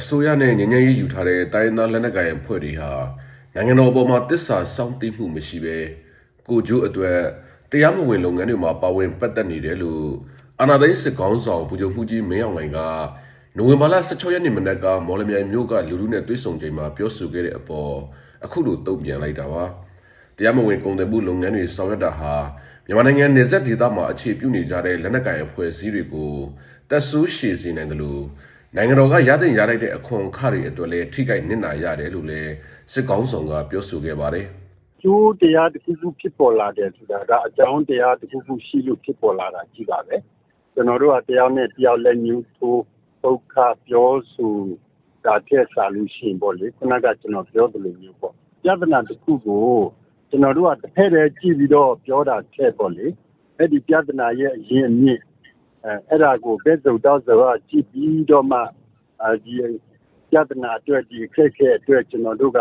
အစိုးရနဲ့ငញ្ញရေးယူထားတဲ့တိုင်းရင်းသားလက်နက်ကိုင်အဖွဲ့တွေဟာနိုင်ငံတော်အပေါ်မှာတစ္ဆာစောင့်သိမှုမရှိဘဲကိုကျိုးအတွက်တရားမဝင်လုပ်ငန်းတွေမှာပါဝင်ပတ်သက်နေတယ်လို့အာဏာသိမ်းစစ်ကောင်ဆောင်ဗိုလ်ချုပ်မှုကြီးမင်းအောင်လှိုင်ကနိုဝင်ဘာလ16ရက်နေ့မနက်ကမော်လမြိုင်မြို့ကလူလူနဲ့တွေ့ဆုံချိန်မှာပြောဆိုခဲ့တဲ့အပေါ်အခုလိုတုံ့ပြန်လိုက်တာပါတရားမဝင်ကုန်သွယ်မှုလုပ်ငန်းတွေဆောင်ရွက်တာဟာမြန်မာနိုင်ငံနေဆက်ဒေသမှာအခြေပြုနေကြတဲ့လက်နက်ကိုင်အဖွဲ့အစည်းတွေကိုတက်ဆိုးရှည်စေနိုင်တယ်လို့ နိုင်ငံတော်ကရတဲ့ရလိုက်တဲ့အခွန်အခတွေအတွက်လည်းထိခိုက်နစ်နာရတယ်လို့လည်းစစ်ကောင်းဆောင်ကပြောဆိုခဲ့ပါတယ်ကျိုးတရားတစ်ခုခုဖြစ်ပေါ်လာတယ်ဆိုတာကအကြောင်းတရားတစ်ခုခုရှိလို့ဖြစ်ပေါ်လာတာကြီးပါပဲကျွန်တော်တို့ကတရားနဲ့တရားလက်ညှိုးထိုးဒုက္ခပြောဆိုတာထက်စာလို့ရှိရင်ပေါ့လေခုနကကျွန်တော်ပြောသလိုမျိုးပေါ့ပြဿနာတစ်ခုကိုကျွန်တော်တို့ကတစ်ဖက်တည်းကြည့်ပြီးတော့ပြောတာထက်ပေါ့လေအဲ့ဒီပြဿနာရဲ့အရင်အမြင့် အဲအဲ့ဒါကိုဘယ်စုံတော့ဆိုကြည့်ပြီးတော့မှအဲဒီပြဿနာအတွက်ဒီအခက်အခဲအတွက်ကျွန်တော်တို့က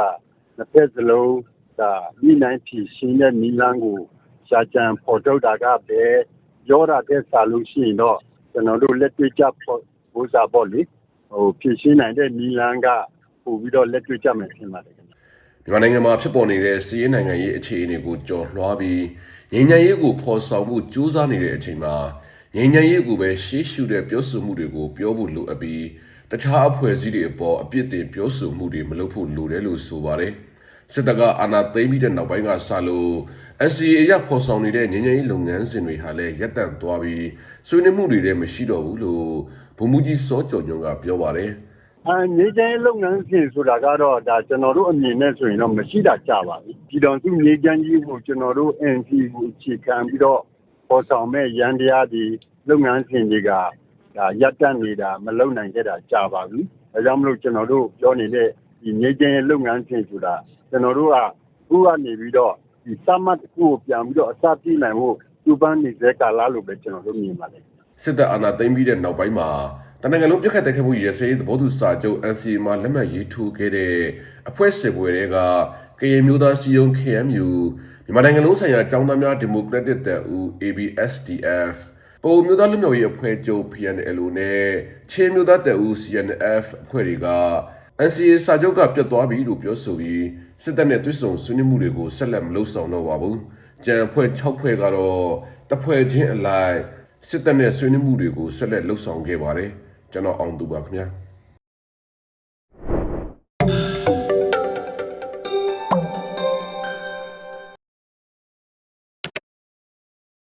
တစ်ဖက်စလုံးဒါမိနိုင်ဖြည့်ရှင်းတဲ့နီလန်းကိုရှာကြံပေါ်ထုတ်တာကပဲပြောတာတဲ့စာလို့ရှိရင်တော့ကျွန်တော်တို့လက်တွေ့ကြဖို့ဘုရားပေါ့လေဟိုဖြည့်ရှင်းနိုင်တဲ့နီလန်းကပို့ပြီးတော့လက်တွေ့ကြမယ်ဖြစ်ပါတယ်ခင်ဗျမြန်မာနိုင်ငံမှာဖြစ်ပေါ်နေတဲ့စီးရဲနိုင်ငံရေးအခြေအနေကိုကြော်လွှားပြီးငြိမ်းချမ်းရေးကိုဖော်ဆောင်မှုကြိုးစားနေတဲ့အချိန်မှာ ငြိမ်းချမ်းရေးကိုပဲရှေးရှုတဲ့ပြောဆိုမှုတွေကိုပြောဖို့လိုအပ်ပြီးတခြားအဖွဲ့အစည်းတွေအပေါ်အပြစ်တင်ပြောဆိုမှုတွေမလုပ်ဖို့လိုတယ်လို့ဆိုပါတယ်စစ်တပ်ကအာဏာသိမ်းပြီးတဲ့နောက်ပိုင်းကစလို့ SCA ရဖော်ဆောင်နေတဲ့ငြိမ်းချမ်းရေးလုပ်ငန်းစဉ်တွေဟာလည်းရပ်တန့်သွားပြီးဆွေးနွေးမှုတွေလည်းမရှိတော့ဘူးလို့ဗိုလ်မှူးကြီးစောကျော်ညွန့်ကပြောပါတယ်အဲနေတိုင်းလုပ်ငန်းစဉ်ဆိုတာကတော့ဒါကျွန်တော်တို့အမြင်နဲ့ဆိုရင်တော့မရှိတာကြပါဘူးပြည်တော်စုနေကြမ်းကြီးကိုကျွန်တော်တို့ NC ကိုအခြေခံပြီးတော့ ပေါ်ဆောင်မဲ့ရန်တရားဒီလုပ်ငန်းစဉ်တွေကဒါရပ်တန့်နေတာ မလုပ်နိုင်ခဲ့တာ ကြပါဘူးဒါကြောင့်မလို့ ကျွန်တော်တို့ပြောနေတဲ့ဒီနေကြမ်းလုပ်ငန်းစဉ်ဆိုတာ ကျွန်တော်တို့က အခုကနေပြီးတော့ဒီစမတ်တစ်ခုကို ပြန်ပြီးတော့ အစပြုနိုင်ဖို့ကျူပန်းနေတဲ့ကာလလို့ပဲ ကျွန်တော်တို့မြင်ပါတယ် စစ်တပ်အာဏာသိမ်းပြီးတဲ့နောက်ပိုင်းမှာ တနင်္ဂနွေလုံးပြစ်ခတ်တိုက်ခတ်မှုရစရေး သဘောတူစာချုပ် NCA မှာ လက်မှတ်ရေးထိုးခဲ့တဲ့ အဖွဲ့စစ်ပွဲတွေက ကရင်မျိုးသားစီယုံ KMU မြန်မာနိုင်ငံလုံးဆိုင်ရာចောင်းသားများဒီမိုကရက်တစ်တပ်ဦး ABSDF ပုံမျိုးသားလူမျိုးရေးအဖွဲ့ချုပ် PNLO နဲ့ချင်းမျိုးသားတပ်ဦး CNF အဖွဲ့တွေက NCA စာချုပ်ကပြတ်သွားပြီလို့ပြောဆိုပြီးစစ်တပ်နဲ့တွစ်ဆုံဆွေးနွေးမှုတွေကိုဆက်လက်မလုပ်ဆောင်တော့ပါဘူး။ကြံအဖွဲ့6ဖွဲ့ကတော့တပ်ဖွဲ့ချင်းအလိုက်စစ်တပ်နဲ့ဆွေးနွေးမှုတွေကိုဆက်လက်လှုပ်ဆောင်ခဲ့ပါတယ်။ကျွန်တော်အောင်သူပါခင်ဗျာ။